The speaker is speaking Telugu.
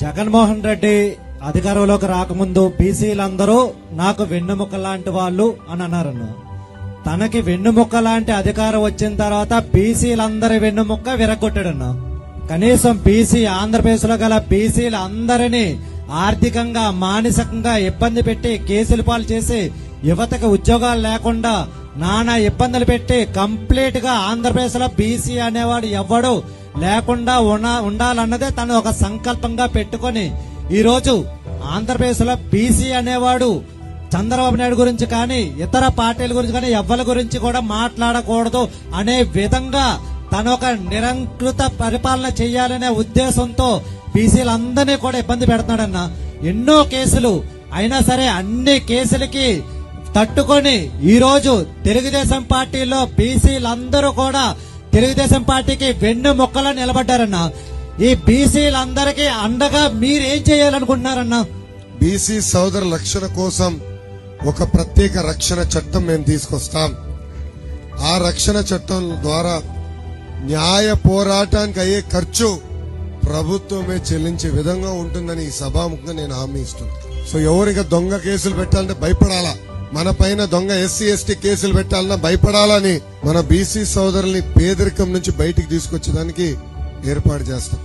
జగన్మోహన్ రెడ్డి అధికారంలోకి రాకముందు బీసీలందరూ నాకు వెన్నుముక్క లాంటి వాళ్ళు అని అన్నారన్న. తనకి వెన్నుముక్క లాంటి అధికారం వచ్చిన తర్వాత బీసీలందరి వెన్నుముక్క విరగొట్టాడన్న. కనీసం బీసీ ఆంధ్రప్రదేశ్లో గల బీసీలందరినీ ఆర్థికంగా మానసికంగా ఇబ్బంది పెట్టి కేసులు పాలు చేసి యువతకి ఉద్యోగాలు లేకుండా నానా ఇబ్బందులు పెట్టి కంప్లీట్గా ఆంధ్రప్రదేశ్లో బీసీ అనేవాడు ఎవ్వడు లేకుండా ఉన్న- ఉండాలన్నదే తను ఒక సంకల్పంగా పెట్టుకొని ఈరోజు ఆంధ్రప్రదేశ్లో ఆంధ్రప్రదేశ్లో బీసీ అనేవాడు చంద్రబాబు నాయుడు గురించి కానీ ఇతర పార్టీల గురించి కానీ ఎవ్వరి గురించి కూడా మాట్లాడకూడదు అనే విధంగా తను ఒక నిరంకృత పరిపాలన చేయాలనే ఉద్దేశంతో బీసీలందరినీ కూడా ఇబ్బంది పెడుతున్నాడన్న. ఎన్నో కేసులు అయినా సరే అన్ని కేసులకి తట్టుకొని ఈరోజు తెలుగుదేశం పార్టీలో బీసీలందరూ కూడా తెలుగుదేశం పార్టీకి వెన్ను మొక్కలా నిలబడ్డారన్న. ఈ బీసీలందరికీ అండగా మీరేం చేయాలనుకుంటున్నారన్నా? బీసీ సోదర రక్షణ కోసం ఒక ప్రత్యేక రక్షణ చట్టం మేము తీసుకొస్తాం. ఆ రక్షణ చట్టం ద్వారా న్యాయ పోరాటానికి అయ్యే ఖర్చు ప్రభుత్వమే చెల్లించే విధంగా ఉంటుందని ఈ సభాముఖంగా నేను హామీ ఇస్తున్నాను. సో ఎవరికి దొంగ కేసులు పెట్టాలంటే భయపడాలా? మన పైన దొంగ ఎస్సీ ఎస్టీ కేసులు పెట్టాలన్నా భయపడాలని మన బీసీ సోదరుల్ని పేదరికం నుంచి బయటికి తీసుకొచ్చేదానికి ఏర్పాటు చేస్తాం.